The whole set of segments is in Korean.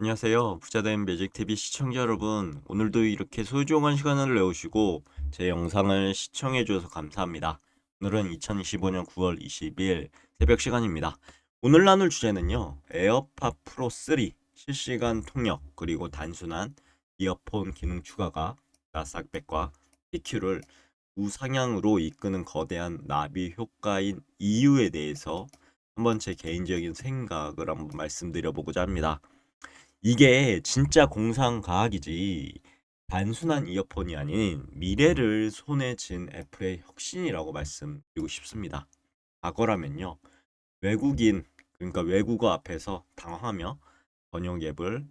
안녕하세요. 부자된 매직TV 시청자 여러분. 오늘도 이렇게 소중한 시간을 내오시고 제 영상을 시청해 주셔서 감사합니다. 오늘은 2025년 9월 20일 새벽 시간입니다. 오늘 나눌 주제는요. 에어팟 프로 3 실시간 통역 그리고 단순한 이어폰 기능 추가가 나삭백과 PQ를 우상향으로 이끄는 거대한 나비 효과인 이유에 대해서 한번 제 개인적인 생각을 한번 말씀드려보고자 합니다. 이게 진짜 공상과학이지 단순한 이어폰이 아닌 미래를 손에 쥔 애플의 혁신이라고 말씀드리고 싶습니다. 과거라면요. 외국인, 그러니까 외국어 앞에서 당황하며 번역 앱을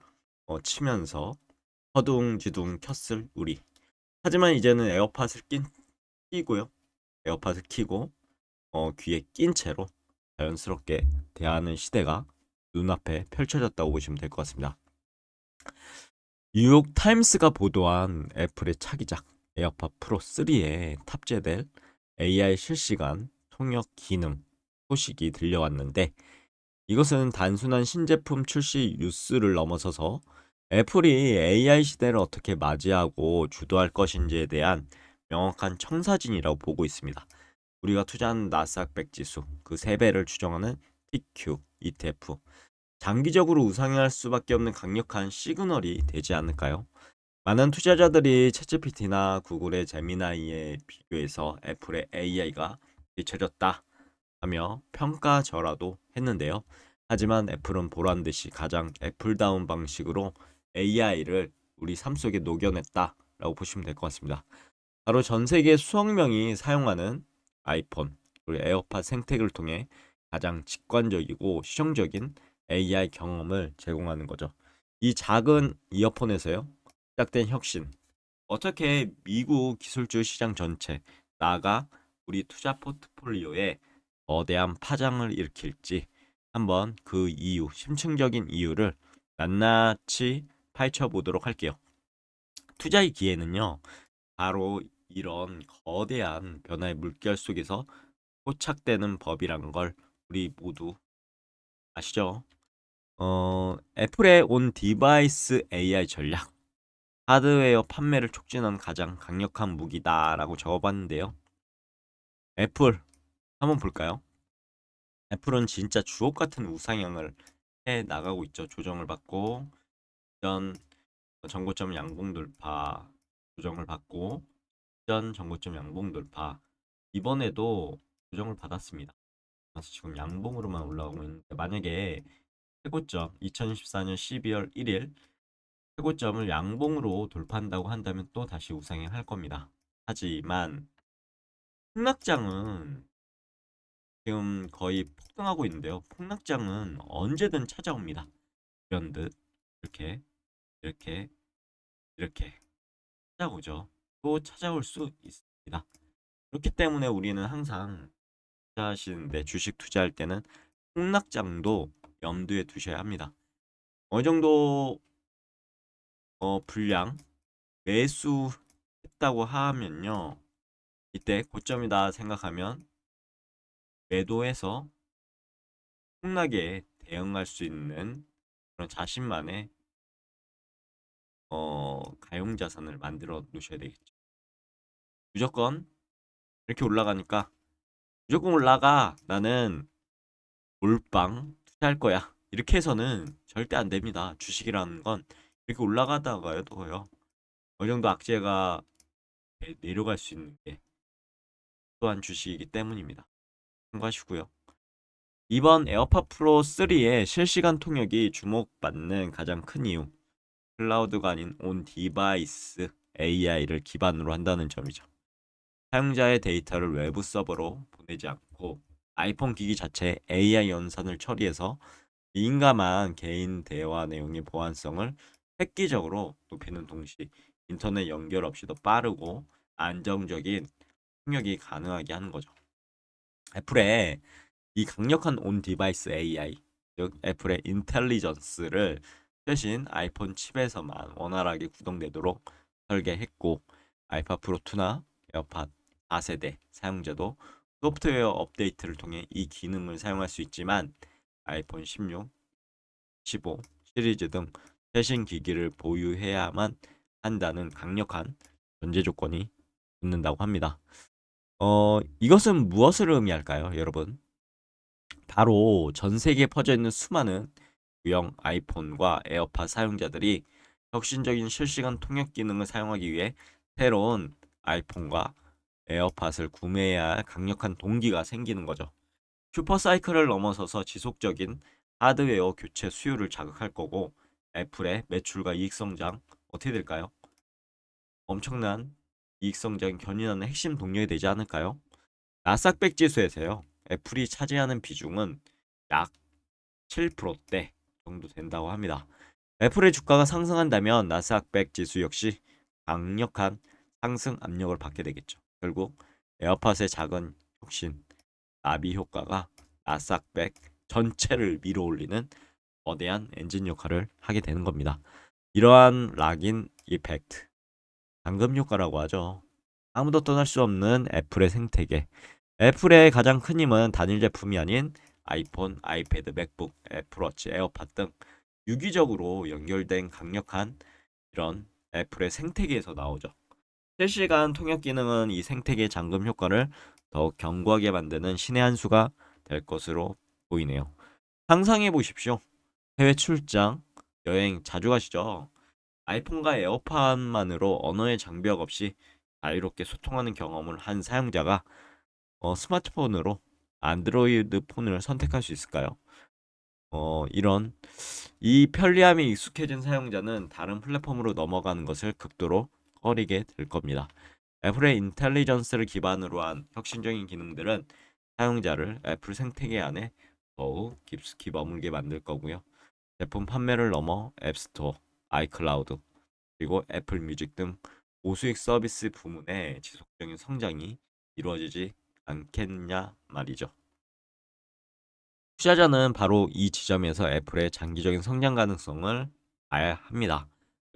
어, 치면서 허둥지둥 켰을 우리. 하지만 이제는 에어팟을 낀, 끼고요. 에어팟을 키고 어, 귀에 낀 채로 자연스럽게 대하는 시대가 눈앞에 펼쳐졌다고 보시면 될 것 같습니다. 뉴욕 타임스가 보도한 애플의 차기작 에어팟 프로 3에 탑재될 AI 실시간 통역 기능 소식이 들려왔는데 이것은 단순한 신제품 출시 뉴스를 넘어서서 애플이 AI 시대를 어떻게 맞이하고 주도할 것인지에 대한 명확한 청사진이라고 보고 있습니다. 우리가 투자한 나스닥 100 지수 그 3배를 추정하는 TQ, ETF 장기적으로 우상향할 수밖에 없는 강력한 시그널이 되지 않을까요? 많은 투자자들이 챗GPT나 구글의 제미나이에 비교해서 애플의 AI가 뒤처졌다 하며 평가절하도 했는데요. 하지만 애플은 보란 듯이 가장 애플다운 방식으로 AI를 우리 삶 속에 녹여냈다라고 보시면 될 것 같습니다. 바로 전 세계 수억 명이 사용하는 아이폰 그리고 에어팟 생태계를 통해 가장 직관적이고 실용적인 AI 경험을 제공하는 거죠. 이 작은 이어폰에서요. 시작된 혁신. 어떻게 미국 기술주 시장 전체 나아가 우리 투자 포트폴리오에 거대한 파장을 일으킬지 한번 그 이유, 심층적인 이유를 낱낱이 파헤쳐 보도록 할게요. 투자의 기회는요. 바로 이런 거대한 변화의 물결 속에서 포착되는 법이라는 걸 우리 모두 아시죠? 어, 애플의 온 디바이스 AI 전략. 하드웨어 판매를 촉진하는 가장 강력한 무기다라고 적어봤는데요. 애플 한번 볼까요? 애플은 진짜 주옥 같은 우상향을 해 나가고 있죠. 조정을 받고 전 정고점 양봉 돌파 조정을 받고 전 정고점 양봉 돌파 이번에도 조정을 받았습니다. 그래서 지금 양봉으로만 올라오고 있는데 만약에 최고점 2014년 12월 1일 최고점을 양봉으로 돌파한다고 한다면 또 다시 우상향 할 겁니다. 하지만 폭락장은 지금 거의 폭등하고 있는데요. 폭락장은 언제든 찾아옵니다. 이런 듯 이렇게 이렇게 이렇게 찾아오죠. 또 찾아올 수 있습니다. 그렇기 때문에 우리는 항상 투자하시는데 주식 투자할 때는 폭락장도 염두에 두셔야 합니다. 어느 정도 어, 분량 매수했다고 하면요. 이때 고점이다 생각하면 매도해서 폭락에 대응할 수 있는 그런 자신만의 어, 가용 자산을 만들어 놓으셔야 되겠죠. 무조건 이렇게 올라가니까 무조건 올라가 나는 몰빵 할 거야. 이렇게 해서는 절대 안 됩니다. 주식이라는 건 이렇게 올라가다가요, 또요. 어느 정도 악재가 내- 내려갈 수 있는 게 또한 주식이기 때문입니다. 참고하시고요. 이번 에어팟 프로 3의 실시간 통역이 주목받는 가장 큰 이유. 클라우드가 아닌 온 디바이스 AI를 기반으로 한다는 점이죠. 사용자의 데이터를 외부 서버로 보내지 않고 아이폰 기기 자체에 AI 연산을 처리해서 민감한 개인 대화 내용의 보안성을 획기적으로 높이는 동시에 인터넷 연결 없이도 빠르고 안정적인 통역이 가능하게 하는 거죠. 애플의 이 강력한 온 디바이스 AI, 즉 애플의 인텔리전스를 대신 아이폰 칩에서만 원활하게 구동되도록 설계했고 알파 프로 2나 에어팟 4세대 사용자도 소프트웨어 업데이트를 통해 이 기능을 사용할 수 있지만 아이폰 16, 15 시리즈 등 최신 기기를 보유해야만 한다는 강력한 전제 조건이 붙는다고 합니다. 어, 이것은 무엇을 의미할까요, 여러분? 바로 전 세계에 퍼져 있는 수많은 유형 아이폰과 에어팟 사용자들이 혁신적인 실시간 통역 기능을 사용하기 위해 새로운 아이폰과 에어팟을 구매해야 할 강력한 동기가 생기는 거죠. 슈퍼사이클을 넘어서서 지속적인 하드웨어 교체 수요를 자극할 거고 애플의 매출과 이익 성장 어떻게 될까요? 엄청난 이익 성장 견인하는 핵심 동력이 되지 않을까요? 나스닥100 지수에서요. 애플이 차지하는 비중은 약 7%대 정도 된다고 합니다. 애플의 주가가 상승한다면 나스닥100 지수 역시 강력한 상승 압력을 받게 되겠죠. 결국 에어팟의 작은 혁신, 나비 효과가 나스닥100 전체를 밀어올리는 거대한 엔진 역할을 하게 되는 겁니다. 이러한 락인 이펙트, 방금 효과라고 하죠. 아무도 떠날 수 없는 애플의 생태계. 애플의 가장 큰 힘은 단일 제품이 아닌 아이폰, 아이패드, 맥북, 애플워치, 에어팟 등 유기적으로 연결된 강력한 이런 애플의 생태계에서 나오죠. 실시간 통역 기능은 이 생태계 잠금 효과를 더욱 견고하게 만드는 신의 한 수가 될 것으로 보이네요. 상상해 보십시오. 해외 출장, 여행 자주 가시죠? 아이폰과 에어팟만으로 언어의 장벽 없이 자유롭게 소통하는 경험을 한 사용자가 어, 스마트폰으로 안드로이드 폰을 선택할 수 있을까요? 어, 이런 이 편리함에 익숙해진 사용자는 다른 플랫폼으로 넘어가는 것을 극도로 꺼리게 될 겁니다. 애플의 인텔리전스를 기반으로 한 혁신적인 기능들은 사용자를 애플 생태계 안에 더욱 깊숙이 머물게 만들 거고요. 제품 판매를 넘어 앱스토어, 아이클라우드, 그리고 애플 뮤직 등 고수익 서비스 부문의 지속적인 성장이 이루어지지 않겠냐 말이죠. 투자자는 바로 이 지점에서 애플의 장기적인 성장 가능성을 봐야 합니다.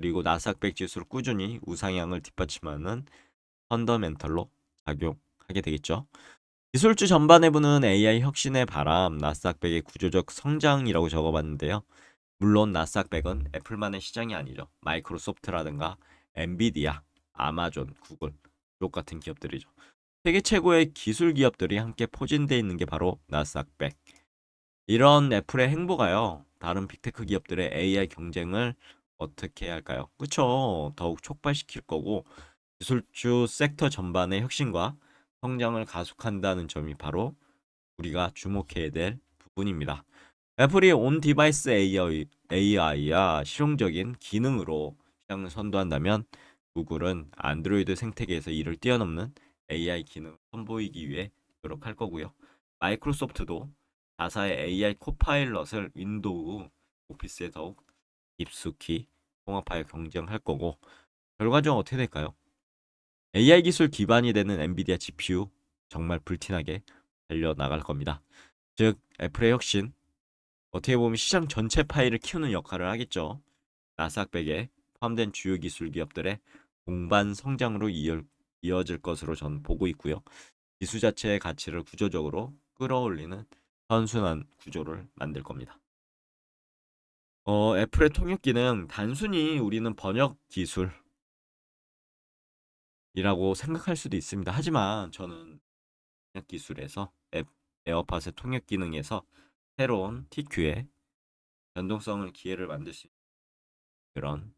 그리고 나스닥100 지수를 꾸준히 우상향을 뒷받침하는 펀더멘털로 작용하게 되겠죠. 기술주 전반에 부는 AI 혁신의 바람, 나스닥100의 구조적 성장이라고 적어봤는데요. 물론 나스닥100은 애플만의 시장이 아니죠. 마이크로소프트라든가 엔비디아, 아마존, 구글, 록 같은 기업들이죠. 세계 최고의 기술 기업들이 함께 포진되어 있는 게 바로 나스닥100. 이런 애플의 행보가요. 다른 빅테크 기업들의 AI 경쟁을 어떻게 해야 할까요? 그쵸? 더욱 촉발시킬 거고 기술주 섹터 전반의 혁신과 성장을 가속한다는 점이 바로 우리가 주목해야 될 부분입니다. 애플이 온 디바이스 AI, AI야 실용적인 기능으로 시장을 선도한다면 구글은 안드로이드 생태계에서 이를 뛰어넘는 AI 기능을 선보이기 위해 노력할 거고요. 마이크로소프트도 자사의 AI 코파일럿을 윈도우 오피스에 더욱 깊숙이 통합하여 경쟁할 거고 결과적으로 어떻게 될까요? AI 기술 기반이 되는 엔비디아 GPU 정말 불티나게 달려나갈 겁니다. 즉 애플의 혁신 어떻게 보면 시장 전체 파일을 키우는 역할을 하겠죠. 나스닥백에 포함된 주요 기술 기업들의 동반 성장으로 이어, 이어질 것으로 저는 보고 있고요. 기술 자체의 가치를 구조적으로 끌어올리는 선순환 구조를 만들 겁니다. 어, 애플의 통역 기능 단순히 우리는 번역 기술 이라고 생각할 수도 있습니다. 하지만 저는 번역 기술에서 앱 에어팟의 통역 기능에서 새로운 TQ의 변동성을 기회를 만들 수 있는 그런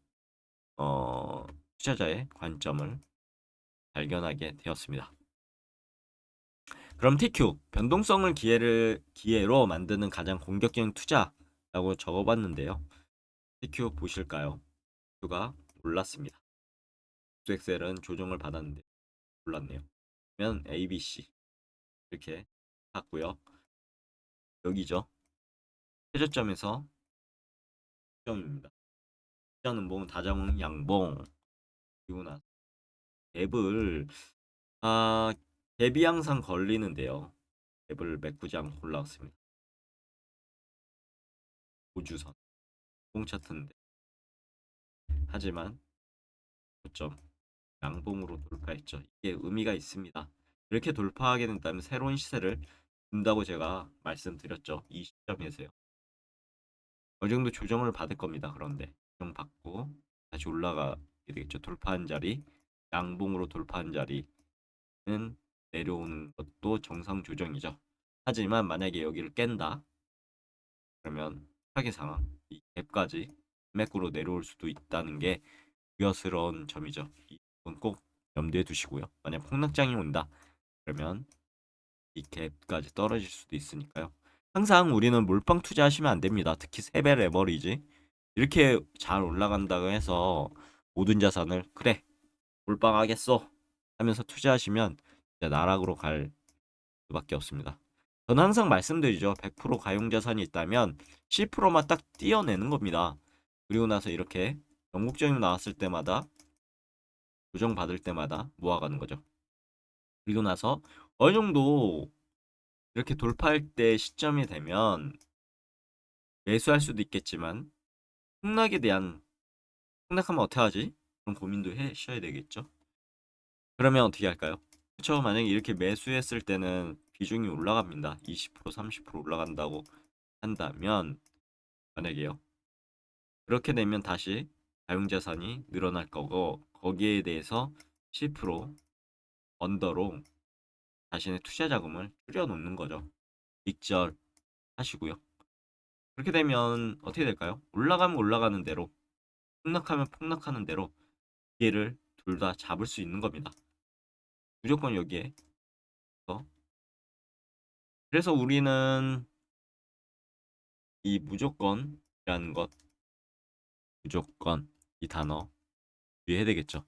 어, 투자자의 관점을 발견하게 되었습니다. 그럼 TQ 변동성을 기회를 기회로 만드는 가장 공격적인 투자 라고 적어봤는데요. TQ 보실까요? TQ가 올랐습니다. 엑셀은 조정을 받았는데 올랐네요. 그러면 ABC 이렇게 갔고요. 여기죠. 최저점에서 점입니다. 시장은 보면 다자몽 양봉 그리고 나 갭을 아 갭이 항상 걸리는데요. 갭을 메꾸지 않고 올라왔습니다. 우주선 공차트인데 하지만 고점 양봉으로 돌파했죠. 이게 의미가 있습니다. 이렇게 돌파하게 된다면 새로운 시세를 준다고 제가 말씀드렸죠. 이 시점에서요. 어느 정도 조정을 받을 겁니다. 그런데 이 받고 다시 올라가게 되겠죠. 돌파한 자리, 양봉으로 돌파한 자리는 내려오는 것도 정상 조정이죠. 하지만 만약에 여기를 깬다 그러면 차기 상황 이 갭까지 맥으로 내려올 수도 있다는 게 우려스러운 점이죠. 이건 꼭 염두에 두시고요. 만약 폭락장이 온다 그러면 이 갭까지 떨어질 수도 있으니까요. 항상 우리는 몰빵 투자하시면 안 됩니다. 특히 세배 레버리지 이렇게 잘 올라간다고 해서 모든 자산을 그래 몰빵하겠어 하면서 투자하시면 진짜 나락으로 갈 수밖에 없습니다. 저는 항상 말씀드리죠. 100% 가용 자산이 있다면 10%만 딱 띄어내는 겁니다. 그리고 나서 이렇게 영국적인 나왔을 때마다 조정 받을 때마다 모아가는 거죠. 그리고 나서 어느 정도 이렇게 돌파할 때 시점이 되면 매수할 수도 있겠지만 폭락에 대한 폭락하면 어떻게 하지? 그런 고민도 해셔야 되겠죠. 그러면 어떻게 할까요? 그쵸 만약에 이렇게 매수했을 때는 비중이 올라갑니다. 20% 30% 올라간다고 한다면 만약에요. 그렇게 되면 다시 가용자산이 늘어날 거고 거기에 대해서 10% 언더로 자신의 투자 자금을 줄여 놓는 거죠. 익절 하시고요. 그렇게 되면 어떻게 될까요? 올라가면 올라가는 대로 폭락하면 폭락하는 대로 기회를 둘 다 잡을 수 있는 겁니다. 무조건 여기에 어? 그래서 우리는 이 무조건이라는 것 무조건 이 단어 유의해야 되겠죠.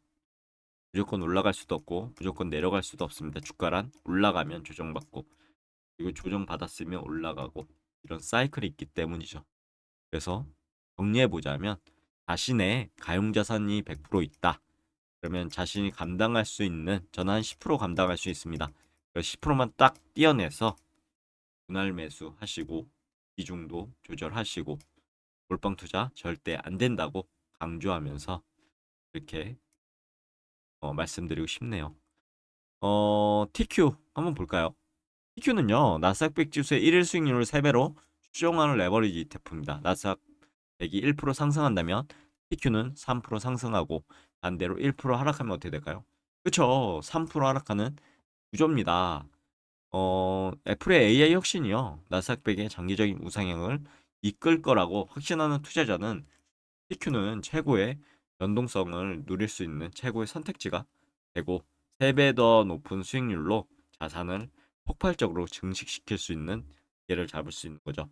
무조건 올라갈 수도 없고 무조건 내려갈 수도 없습니다. 주가란 올라가면 조정받고 그리고 조정받았으면 올라가고 이런 사이클이 있기 때문이죠. 그래서 정리해 보자면 자신의 가용 자산이 100% 있다. 그러면 자신이 감당할 수 있는 저는 한 10% 감당할 수 있습니다. 10%만 딱 띄어내서 분할 매수 하시고 비중도 조절하시고 몰빵 투자 절대 안 된다고 강조하면서 이렇게 어, 말씀드리고 싶네요. 어, TQ 한번 볼까요? TQ는요, 나스닥 100 지수의 1일 수익률을 3배로 추정하는 레버리지 ETF입니다. 나스닥 100이 1% 상승한다면 TQ는 3% 상승하고 반대로 1% 하락하면 어떻게 될까요? 그쵸, 3% 하락하는 구조입니다. 어, 애플의 AI 혁신이요, 나스닥 100의 장기적인 우상향을 이끌 거라고 확신하는 투자자는 TQ는 최고의 연동성을 누릴 수 있는 최고의 선택지가 되고 3배 더 높은 수익률로 자산을 폭발적으로 증식시킬 수 있는 기회를 잡을 수 있는 거죠.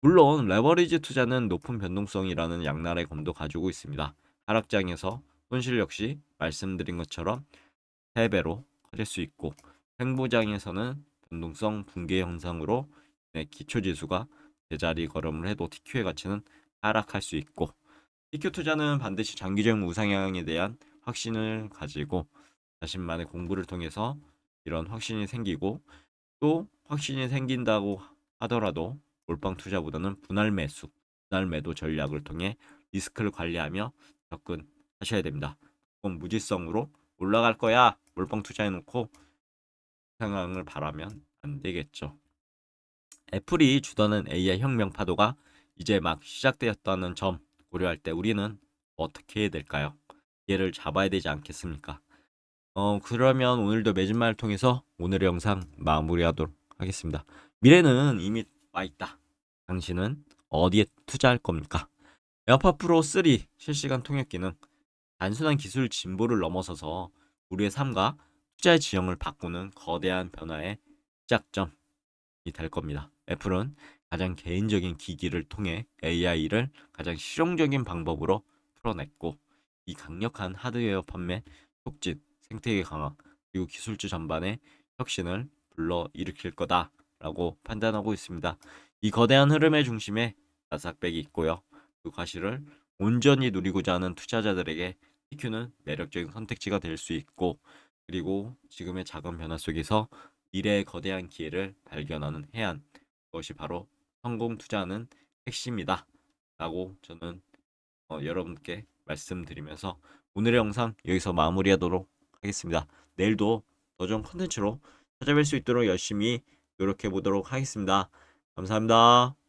물론 레버리지 투자는 높은 변동성이라는 양날의 검도 가지고 있습니다. 하락장에서 손실 역시 말씀드린 것처럼 3배로 커질 수 있고 횡보장에서는 변동성 붕괴 현상으로 네, 기초지수가 제자리 걸음을 해도 TQ의 가치는 하락할 수 있고 TQ 투자는 반드시 장기적 우상향에 대한 확신을 가지고 자신만의 공부를 통해서 이런 확신이 생기고 또 확신이 생긴다고 하더라도 몰빵 투자보다는 분할 매수, 분할 매도 전략을 통해 리스크를 관리하며 접근하셔야 됩니다. 그건 무지성으로 올라갈 거야 몰빵 투자해놓고 상황을 바라면 안 되겠죠. 애플이 주도하는 AI 혁명 파도가 이제 막 시작되었다는 점 고려할 때 우리는 어떻게 해야 될까요? 얘를 잡아야 되지 않겠습니까? 어, 그러면 오늘도 매진말을 통해서 오늘의 영상 마무리하도록 하겠습니다. 미래는 이미 와 있다. 당신은 어디에 투자할 겁니까? 에어팟 프로 3 실시간 통역 기능 단순한 기술 진보를 넘어서서 우리의 삶과 투자의 지형을 바꾸는 거대한 변화의 시작점이 될 겁니다. 애플은 가장 개인적인 기기를 통해 AI를 가장 실용적인 방법으로 풀어냈고 이 강력한 하드웨어 판매 촉진, 생태계 강화 그리고 기술주 전반의 혁신을 불러 일으킬 거다라고 판단하고 있습니다. 이 거대한 흐름의 중심에 나삭백이 있고요. 그 과실을 온전히 누리고자 하는 투자자들에게 TQ는 매력적인 선택지가 될 수 있고 그리고 지금의 작은 변화 속에서 미래의 거대한 기회를 발견하는 해안 그것이 바로 성공 투자는 핵심이다 라고 저는 어, 여러분께 말씀드리면서 오늘의 영상 여기서 마무리하도록 하겠습니다. 내일도 더 좋은 컨텐츠로 찾아뵐 수 있도록 열심히 노력해 보도록 하겠습니다. 감사합니다.